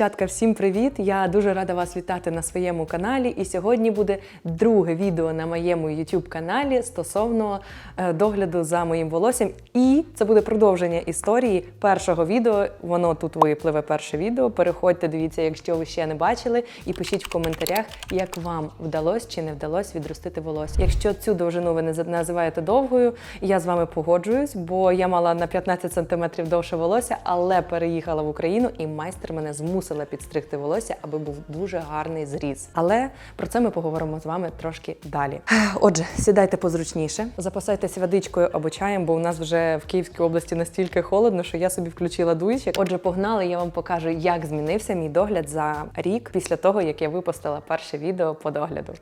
Дівчатка, всім привіт! Я дуже рада вас вітати на своєму каналі. І сьогодні буде друге відео на моєму YouTube каналі стосовно е, догляду за моїм волоссям. І це буде продовження історії першого відео. Воно тут випливе перше відео. Переходьте, дивіться, якщо ви ще не бачили, і пишіть в коментарях, як вам вдалося чи не вдалося відростити волосся. Якщо цю довжину ви не називаєте довгою, я з вами погоджуюсь, бо я мала на 15 см довше волосся, але переїхала в Україну, і майстер мене змусила підстригти волосся, аби був дуже гарний зріз. Але про це ми поговоримо з вами трошки далі. Отже, сідайте позручніше, запасайтеся водичкою або чаєм, бо у нас вже в Київській області настільки холодно, що я собі включила дуйчик. Отже, погнали, я вам покажу, як змінився мій догляд за рік після того, як я випустила перше відео по догляду.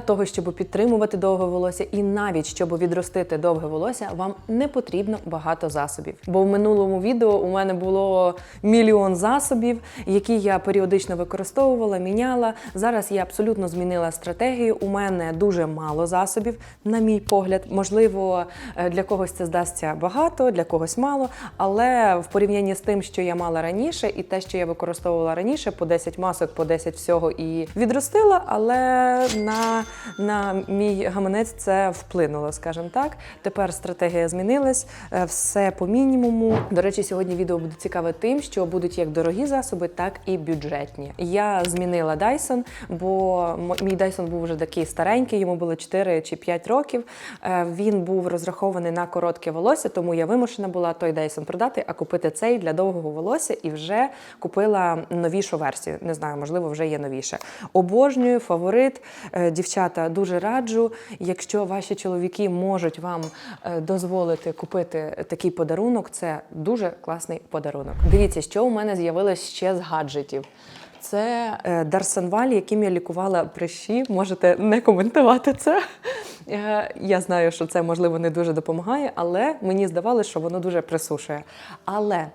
Того, щоб підтримувати довге волосся і навіть щоб відростити довге волосся, вам не потрібно багато засобів. Бо в минулому відео у мене було мільйон засобів, які я періодично використовувала, міняла. Зараз я абсолютно змінила стратегію. У мене дуже мало засобів, на мій погляд. Можливо, е, для когось це здасться багато, для когось мало. Але в порівнянні з тим, що я мала раніше, і те, що я використовувала раніше, по 10 масок, по 10 всього і відростила, але на, на мій гаманець це вплинуло, скажімо так. Тепер стратегія змінилась, е, все по мінімуму. До речі, сьогодні відео буде цікаве тим, що будуть як дорогі засоби, так і бюджетні. Я змінила Dyson, бо мій Dyson був вже такий старенький, йому було 4 чи 5 років. Е, Він був розрахований на коротке волосся, тому я вимушена була той Dyson продати, а купити цей для довгого волосся і вже купила новішу версію. Не знаю, можливо, вже є новіше. Обожнюю, фаворит. Е, Дівчата, дуже раджу. Якщо ваші чоловіки можуть вам е, дозволити купити такий подарунок, це дуже класний подарунок. Дивіться, що у мене з'явилось ще з гаджетів. Це е, Дарсанваль, яким я лікувала прищі. Можете не коментувати це. Е, Я знаю, що це можливо не дуже допомагає, але мені здавалося, що воно дуже присушує. Але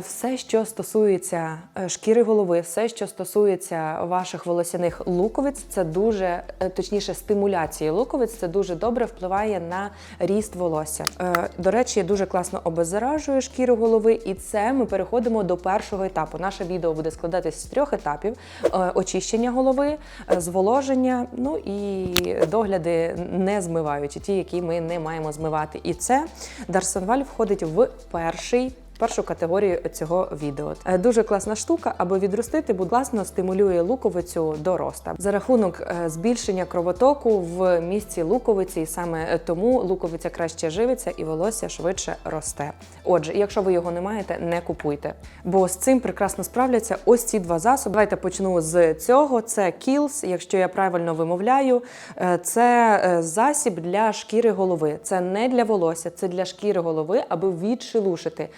все, що стосується е, шкіри голови, все, що стосується ваших волосяних луковиць, це дуже е, точніше стимуляції луковиць, це дуже добре впливає на ріст волосся. Е, До речі, дуже класно обеззаражує шкіру голови, і це ми переходимо до першого етапу. Наше відео буде складатися з трьох етапів: Е, очищення голови, е, зволоження, ну і догляди не змиваючі, ті, які ми не маємо змивати. І це Дарсонваль входить в перший. Першу категорію цього відео Е, дуже класна штука, аби відростити, будь класно стимулює луковицю до роста за рахунок е, збільшення кровотоку в місці луковиці, і саме тому луковиця краще живиться і волосся швидше росте. Отже, якщо ви його не маєте, не купуйте, бо з цим прекрасно справляться ось ці два засоби. Давайте почну з цього. Це Kiehl's, якщо я правильно вимовляю, Е, це засіб для шкіри голови. Це не для волосся, це для шкіри голови, аби відшелушити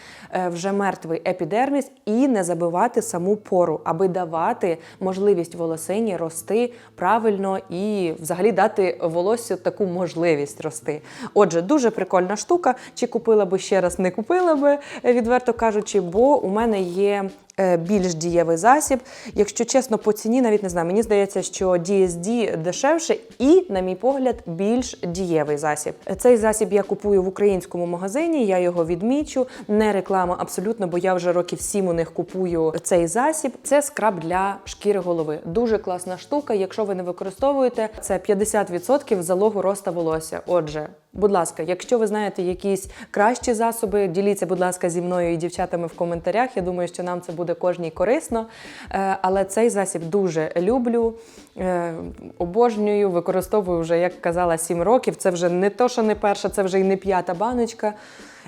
вже мертвий епідерміс і не забивати саму пору, аби давати можливість волосині рости правильно і взагалі дати волосся таку можливість рости. Отже, дуже прикольна штука. Чи купила би ще раз, не купила би, е, відверто кажучи, бо у мене є е, більш дієвий засіб. Якщо чесно, по ціні навіть не знаю. Мені здається, що DSD дешевше і, на мій погляд, більш дієвий засіб. Цей засіб я купую в українському магазині. Я його відмічу. Не реклама абсолютно, бо я вже років сім у них купую цей засіб. Це скраб для шкіри голови. Дуже класна штука. Якщо ви не використовуєте, це 50% залогу роста волосся. Отже. Будь ласка, якщо ви знаєте якісь кращі засоби, діліться, будь ласка, зі мною і дівчатами в коментарях. Я думаю, що нам це буде кожній корисно. Е, Але цей засіб дуже люблю, е, обожнюю, використовую вже, як казала, 7 років. Це вже не то, що не перша, це вже і не п'ята баночка.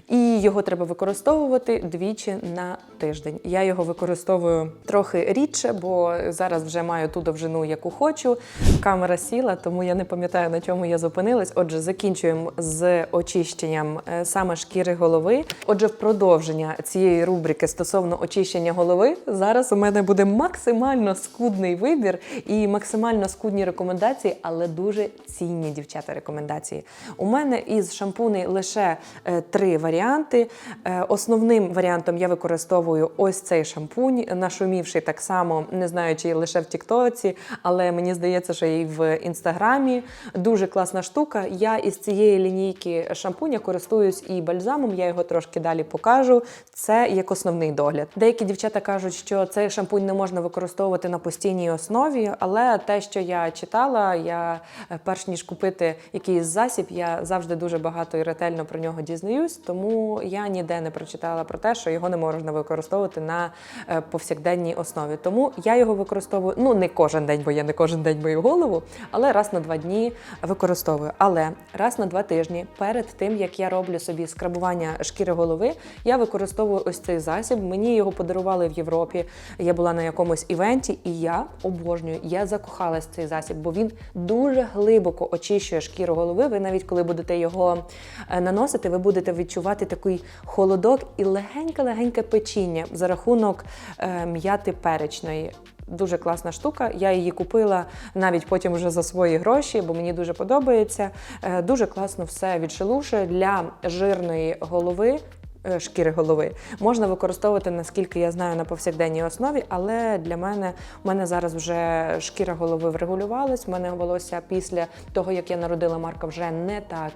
І його треба використовувати двічі на тиждень. Я його використовую трохи рідше, бо зараз вже маю ту довжину, яку хочу. Камера сіла, тому я не пам'ятаю, на чому я зупинилась. Отже, закінчуємо з очищенням е, саме шкіри голови. Отже, в продовження цієї рубрики стосовно очищення голови, зараз у мене буде максимально скудний вибір і максимально скудні рекомендації, але дуже цінні дівчата рекомендації. У мене із шампуней лише е, три варіанти. Варіанти. Е, Основним варіантом я використовую ось цей шампунь, нашумівший так само, не знаю, чи лише в Тіктоці, але мені здається, що і в інстаграмі. Дуже класна штука. Я із цієї лінійки шампуня користуюсь і бальзамом, я його трошки далі покажу. Це як основний догляд. Деякі дівчата кажуть, що цей шампунь не можна використовувати на постійній основі, але те, що я читала, я е, перш ніж купити якийсь засіб, я завжди дуже багато і ретельно про нього дізнаюсь, тому я ніде не прочитала про те, що його не можна використовувати на е, повсякденній основі. Тому я його використовую ну не кожен день, бо я не кожен день мию голову, але раз на два дні використовую. Але раз на два тижні перед тим як я роблю собі скрабування шкіри голови, я використовую ось цей засіб. Мені його подарували в Європі. Я була на якомусь івенті, і я обожнюю. Я закохалась в цей засіб, бо він дуже глибоко очищує шкіру голови. Ви навіть коли будете його е, наносити, ви будете відчувати такий холодок і легеньке-легеньке печіння за рахунок е, м'яти перечної. Дуже класна штука. Я її купила навіть потім вже за свої гроші, бо мені дуже подобається. Е, Дуже класно все відшелушує для жирної голови. е, Шкіри голови можна використовувати, наскільки я знаю, на повсякденній основі, але для мене у мене зараз вже шкіра голови врегулювалась. У мене волосся після того, як я народила Марка, вже не так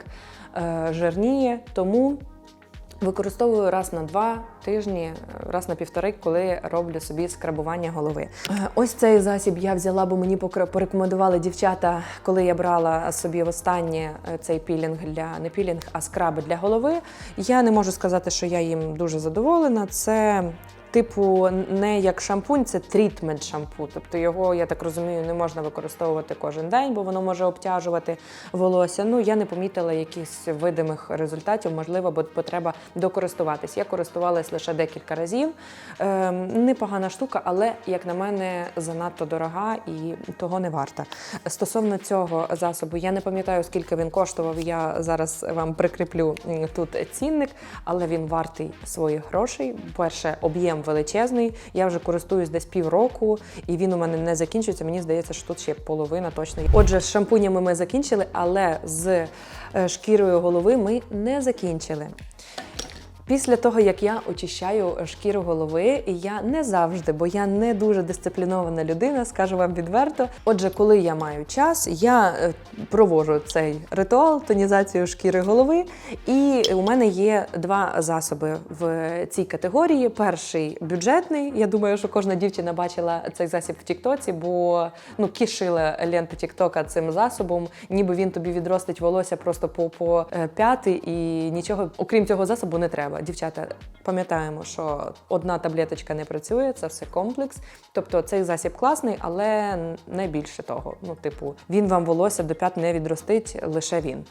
е, жирніє. Тому Використовую раз на два тижні, раз на півтори, коли роблю собі скрабування голови. Е, Ось цей засіб я взяла, бо мені порекомендували дівчата, коли я брала собі останнє е, цей пілінг для не пілінг, а скраби для голови. Я не можу сказати, що я їм дуже задоволена. Це Типу, не як шампунь, це трітмент шампу. Тобто його, я так розумію, не можна використовувати кожен день, бо воно може обтяжувати волосся. Ну, я не помітила якихось видимих результатів, можливо, бо потреба докористуватись. Я користувалась лише декілька разів. Ем, непогана штука, але, як на мене, занадто дорога і того не варта. Стосовно цього засобу, я не пам'ятаю, скільки він коштував. Я зараз вам прикріплю тут цінник, але він вартий своїх грошей. Перше, об'єм величезний. Я вже користуюсь десь півроку, і він у мене не закінчується. Мені здається, що тут ще половина точно. Отже, з шампунями ми закінчили, але з е, шкірою голови ми не закінчили. Після того, як я очищаю шкіру голови, я не завжди, бо я не дуже дисциплінована людина, скажу вам відверто. Отже, коли я маю час, я е, проводжу цей ритуал тонізацію шкіри голови, і у мене є два засоби в цій категорії. Перший бюджетний. Я думаю, що кожна дівчина бачила цей засіб в Тіктоці, бо ну кишила лента Тіктока цим засобом, ніби він тобі відростить волосся просто по, по е, п'яти, і нічого окрім цього засобу не треба. Дівчата, пам'ятаємо, що одна таблеточка не працює, це все комплекс. Тобто цей засіб класний, але не більше того. Ну, типу, він вам волосся до п'ят не відростить, лише він.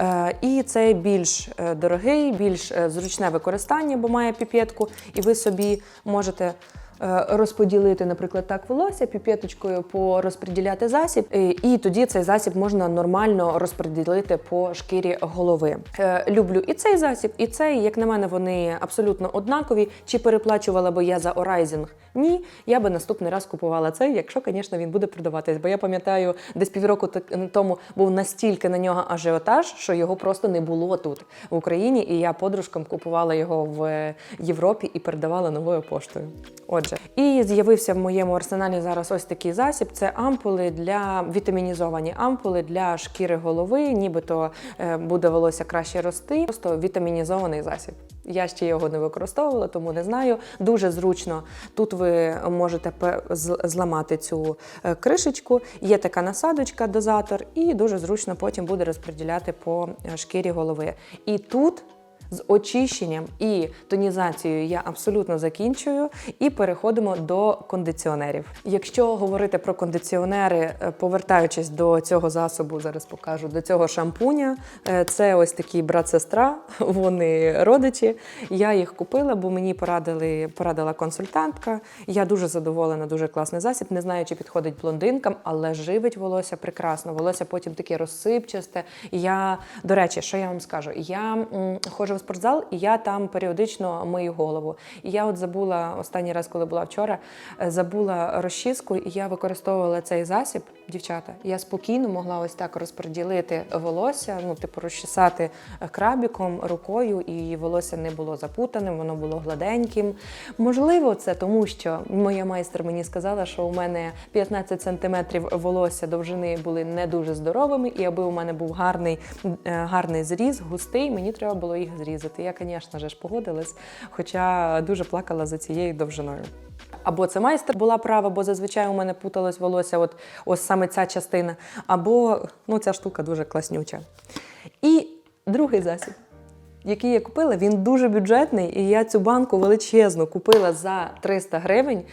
Е, і цей більш е, дорогий, більш е, зручне використання, бо має піпетку, і ви собі можете. Е, Розподілити, наприклад, так волосся, піпеточкою порозподіляти засіб, і, і тоді цей засіб можна нормально розподілити по шкірі голови. Е, люблю і цей засіб, і цей, як на мене, вони абсолютно однакові. Чи переплачувала би я за Орайзінг? Ні, я би наступний раз купувала цей, якщо, звісно, він буде продаватись. Бо я пам'ятаю, десь півроку тому був настільки на нього ажіотаж, що його просто не було тут в Україні. І я подружкам купувала його в Європі і передавала новою поштою. Отже, і з'явився в моєму арсеналі зараз ось такий засіб: це ампули для вітамінізовані ампули для шкіри голови, нібито е, буде волосся краще рости. Просто вітамінізований засіб. Я ще його не використовувала, тому не знаю. Дуже зручно. Тут ви можете зламати цю е, кришечку. Є така насадочка, дозатор, і дуже зручно потім буде розподіляти по е, шкірі голови. І тут. З очищенням і тонізацією я абсолютно закінчую і переходимо до кондиціонерів. Якщо говорити про кондиціонери, е, повертаючись до цього засобу, зараз покажу до цього шампуня. е, Це ось такі брат-сестра, вони родичі. Я їх купила, бо мені порадили, порадила консультантка. Я дуже задоволена, дуже класний засіб. Не знаю, чи підходить блондинкам, але живить волосся прекрасно. Волосся потім таке розсипчасте. Я, до речі, що я вам скажу? Я м, ходжу в спортзал, і я там періодично мию голову. І я от забула останній раз, коли була вчора, е, забула розчіску, і я використовувала цей засіб, дівчата. Я спокійно могла ось так розподілити волосся, ну, типу, розчесати е, крабіком рукою, і волосся не було запутаним, воно було гладеньким. Можливо, це тому, що моя майстер мені сказала, що у мене 15 сантиметрів волосся довжини були не дуже здоровими, і аби у мене був гарний, е, гарний зріз, густий, мені треба було їх зрізати. Я, звісно ж, погодилась, хоча дуже плакала за цією довжиною. Або це майстер була права, бо зазвичай у мене путалось волосся, от ось саме ця частина, або ну, ця штука дуже класнюча. І другий засіб, який я купила, він дуже бюджетний, і я цю банку величезну купила за 300 гривень.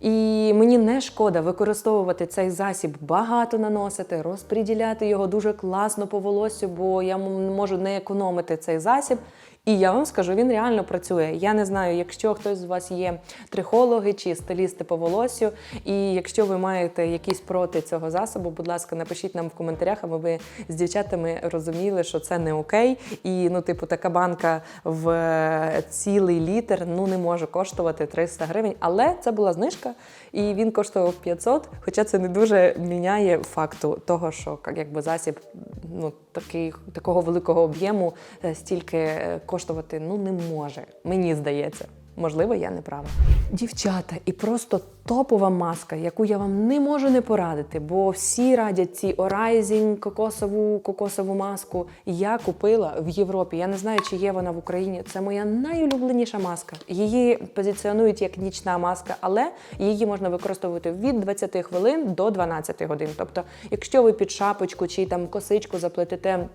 І мені не шкода використовувати цей засіб, багато наносити, розподіляти його дуже класно по волосю, бо я можу не економити цей засіб. І я вам скажу, він реально працює. Я не знаю, якщо хтось з вас є трихологи чи стилісти по волосю, і якщо ви маєте якісь проти цього засобу, будь ласка, напишіть нам в коментарях, аби ви з дівчатами розуміли, що це не окей. І ну, типу, така банка в е, цілий літр ну не може коштувати 300 гривень. Але це була знижка, і він коштував 500, Хоча це не дуже міняє факту того, що якби засіб ну такий такого великого об'єму е, стільки е, коштувати ну не може. Мені здається. Можливо, я не права. Дівчата, і просто топова маска, яку я вам не можу не порадити, бо всі радять ці Orizing кокосову кокосову маску. Я купила в Європі. Я не знаю, чи є вона в Україні. Це моя найулюбленіша маска. Її позиціонують як нічна маска, але її можна використовувати від 20 хвилин до 12 годин. Тобто, якщо ви під шапочку чи там косичку заплетете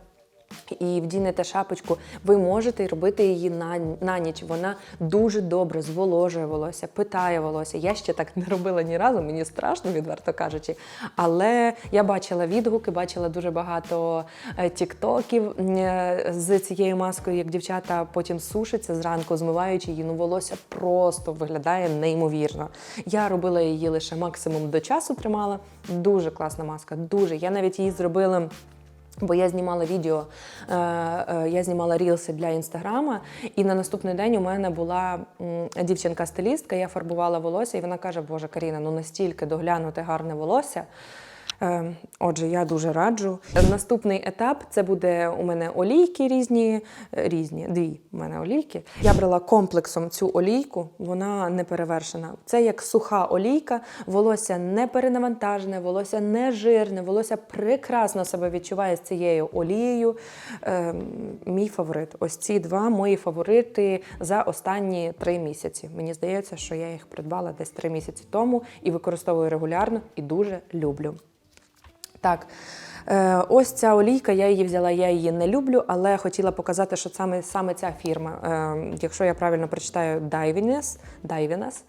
і вдінете шапочку, ви можете робити її на, на ніч. Вона дуже добре зволожує волосся, питає волосся. Я ще так не робила ні разу, мені страшно, відверто кажучи. Але я бачила відгуки, бачила дуже багато е, тіктоків е, з цією маскою, як дівчата потім сушаться зранку, змиваючи її. Ну, волосся просто виглядає неймовірно. Я робила її лише максимум до часу тримала. Дуже класна маска, дуже. Я навіть її зробила. Бо я знімала відео, е, е, я знімала рілси для інстаграма, і на наступний день у мене була дівчинка-стилістка, я фарбувала волосся, і вона каже: Боже, Каріна, ну настільки доглянути гарне волосся. Е, Отже, я дуже раджу. Наступний етап це буде у мене олійки різні, е, різні, дві у мене олійки. Я брала комплексом цю олійку, вона не перевершена. Це як суха олійка, волосся не перенавантажене, волосся не жирне, волосся прекрасно себе відчуває з цією олією. Е, мій фаворит. Ось ці два мої фаворити за останні три місяці. Мені здається, що я їх придбала десь три місяці тому і використовую регулярно і дуже люблю. Так. Е, Ось ця олійка, я її взяла, я її не люблю, але хотіла показати, що саме, саме ця фірма, е, якщо я правильно прочитаю Divines, Divines,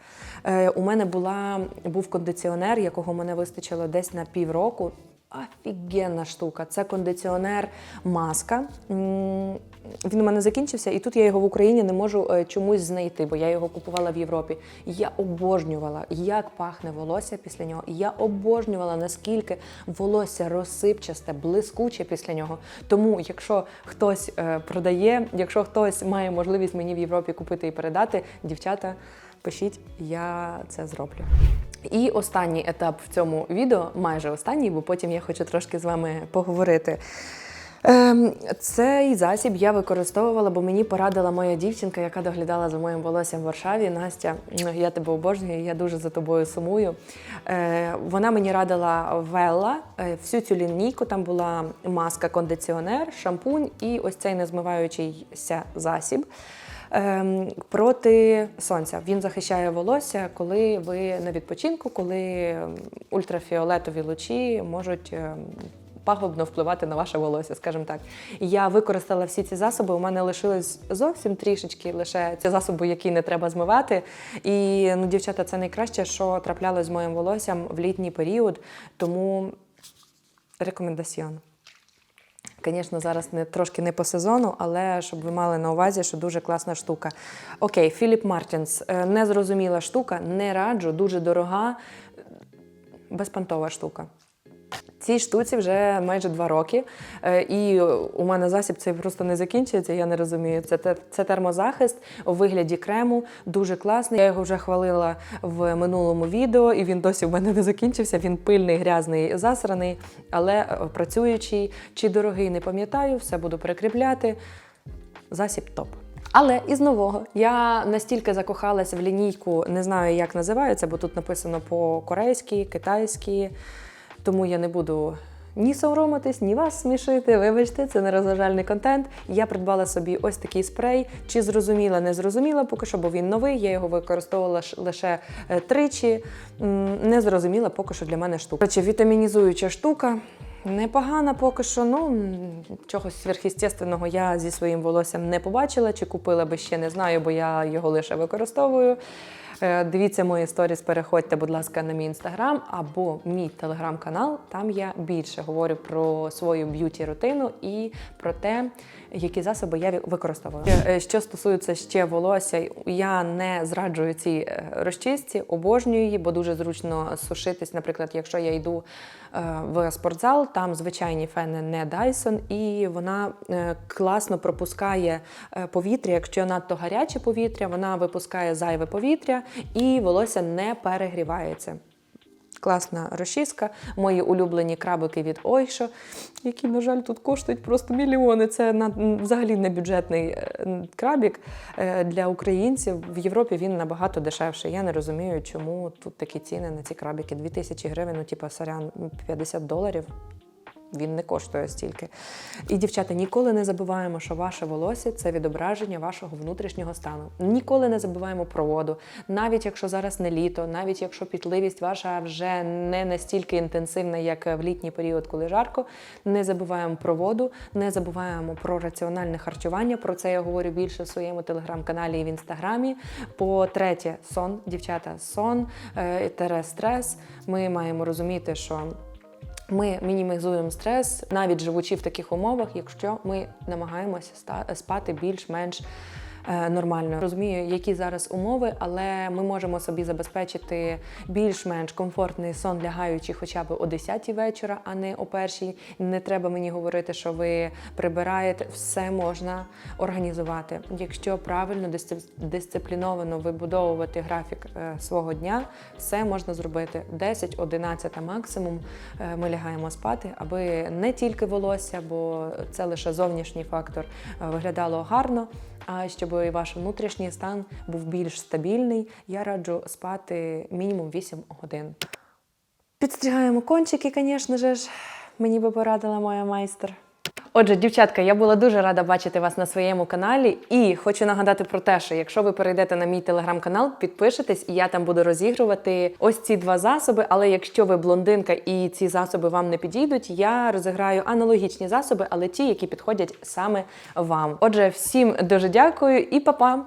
е, у мене була, був кондиціонер, якого мене вистачило десь на півроку. Офігенна штука. Це кондиціонер маска. Він у мене закінчився, і тут я його в Україні не можу е, чомусь знайти, бо я його купувала в Європі. Я обожнювала, як пахне волосся після нього. Я обожнювала, наскільки волосся розсипчасте, блискуче після нього. Тому, якщо хтось е, продає, якщо хтось має можливість мені в Європі купити і передати, дівчата, пишіть, я це зроблю. І останній етап в цьому відео, майже останній, бо потім я хочу трошки з вами поговорити. Ем, Цей засіб я використовувала, бо мені порадила моя дівчинка, яка доглядала за моїм волоссям в Варшаві. Настя, я тебе обожнюю, я дуже за тобою сумую. Е, Вона мені радила Велла, е, всю цю лінійку. Там була маска, кондиціонер, шампунь і ось цей незмиваючийся засіб. Ем, проти сонця він захищає волосся, коли ви на відпочинку, коли ем, ультрафіолетові лучі можуть. ем, Пагубно впливати на ваше волосся, скажімо так. Я використала всі ці засоби. У мене лишилось зовсім трішечки лише ці засоби, які не треба змивати. І ну, дівчата, це найкраще, що траплялось з моїм волоссям в літній період. Тому рекомендаціон. Звісно, зараз не трошки не по сезону, але щоб ви мали на увазі, що дуже класна штука. Окей, Філіп Мартінс. Е, Незрозуміла штука, не раджу, дуже дорога, безпантова штука. Цій штуці вже майже два роки, Е, і у мене засіб цей просто не закінчується. Я не розумію. Це це термозахист у вигляді крему, дуже класний. Я його вже хвалила в минулому відео, і він досі в мене не закінчився. Він пильний, грязний, засраний, але е, працюючий чи дорогий, не пам'ятаю. Все буду перекріпляти. Засіб топ. Але із нового я настільки закохалась в лінійку, не знаю, як називається, бо тут написано по-корейськи, китайськи. Тому я не буду ні соромитись, ні вас смішити. Вибачте, це не розважальний контент. Я придбала собі ось такий спрей. Чи зрозуміла, не зрозуміла, поки що, бо він новий. Я його використовувала лише е, тричі. Не зрозуміла, поки що для мене штука. Речі, вітамінізуюча штука. Непогана поки що, ну чогось сверхъестественного я зі своїм волоссям не побачила чи купила би ще не знаю, бо я його лише використовую. Е, Дивіться мої сторіс, переходьте, будь ласка, на мій інстаграм або мій телеграм-канал. Там я більше говорю про свою б'юті-рутину і про те, які засоби я використовую. Е, Що стосується ще волосся, я не зраджую цій е, розчистці, обожнюю її, бо дуже зручно сушитись. Наприклад, якщо я йду е, в спортзал, там звичайні фени не Dyson, і вона класно пропускає повітря. Якщо надто гаряче повітря, вона випускає зайве повітря і волосся не перегрівається. Класна розчіска, мої улюблені крабики від Ойшо, які, на жаль, тут коштують просто мільйони. Це на, взагалі не бюджетний е, крабік е, для українців. В Європі він набагато дешевший. Я не розумію, чому тут такі ціни на ці крабіки. 2000 гривень, ну типа сорян, 50 доларів. Він не коштує стільки. І, дівчата, ніколи не забуваємо, що ваше волосся це відображення вашого внутрішнього стану. Ніколи не забуваємо про воду. Навіть якщо зараз не літо, навіть якщо пітливість ваша вже не настільки інтенсивна, як в літній період, коли жарко. Не забуваємо про воду, не забуваємо про раціональне харчування. Про це я говорю більше в своєму телеграм-каналі і в інстаграмі. По-третє, сон, дівчата, сон, тере стрес. Ми маємо розуміти, що. Ми мінімізуємо стрес, навіть живучи в таких умовах, якщо ми намагаємося спати більш-менш нормально. Розумію, які зараз умови, але ми можемо собі забезпечити більш-менш комфортний сон, лягаючи хоча б о 10 вечора, а не о першій. Не треба мені говорити, що ви прибираєте. Все можна організувати. Якщо правильно дисцип- дисципліновано вибудовувати графік е, свого дня, все можна зробити 10-11 максимум. е, Ми лягаємо спати, аби не тільки волосся, бо це лише зовнішній фактор, е, виглядало гарно. А щоб ваш внутрішній стан був більш стабільний, я раджу спати мінімум 8 годин. Підстрігаємо кончики, звісно ж. Мені би порадила моя майстер. Отже, дівчатка, я була дуже рада бачити вас на своєму каналі. І хочу нагадати про те, що якщо ви перейдете на мій телеграм-канал, підпишетесь, і я там буду розігрувати ось ці два засоби. Але якщо ви блондинка і ці засоби вам не підійдуть, я розіграю аналогічні засоби, але ті, які підходять саме вам. Отже, всім дуже дякую і па-па!